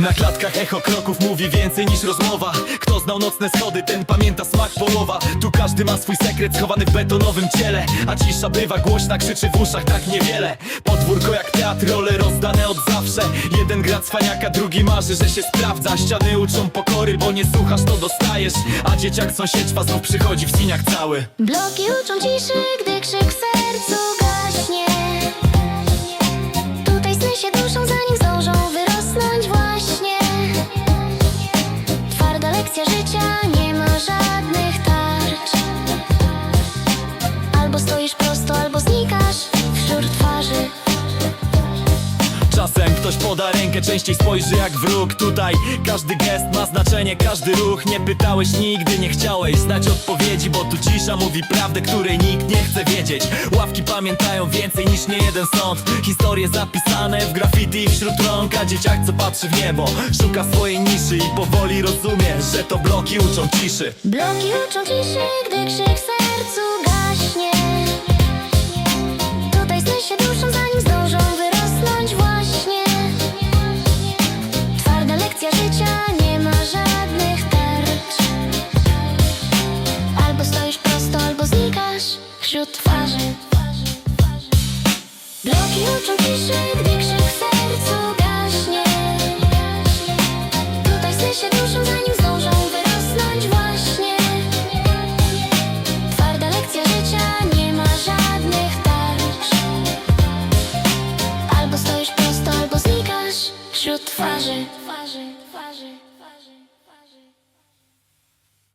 Na klatkach echo kroków mówi więcej niż rozmowa. Kto znał nocne schody, ten pamięta smak połowa Tu każdy ma swój sekret schowany w betonowym ciele. A cisza bywa głośna, krzyczy w uszach tak niewiele. Podwórko jak teatr, role rozdane od zawsze. Jeden gra cwaniaka, drugi marzy, że się sprawdza. Ściany uczą pokory, bo nie słuchasz to dostajesz. A dzieciak sąsiedztwa znów przychodzi w cieniach cały. Bloki uczą ciszy, gdy krzyk w sercu gaśnie. Tutaj sny się duszą, prosto, albo znikasz wśród twarzy. Czasem ktoś poda rękę, częściej spojrzy jak wróg. Tutaj każdy gest ma znaczenie, każdy ruch. Nie pytałeś nigdy, nie chciałeś znać odpowiedzi Bo tu cisza mówi prawdę, której nikt nie chce wiedzieć. Ławki pamiętają więcej niż nie jeden sąd. Historie zapisane w graffiti wśród rąk A dzieciak co patrzy w niebo, szuka swojej niszy I powoli rozumie, że to bloki uczą ciszy. Bloki uczą ciszy, gdy krzyk sercu wśród twarzy. Bloki uczą ciszy, gdy krzyk sercu gaśnie. Tutaj sny się duszą, zanim zdążą wyrosnąć właśnie. Twarda lekcja życia, nie ma żadnych tarcz. Albo stoisz prosto, albo znikasz wśród twarzy.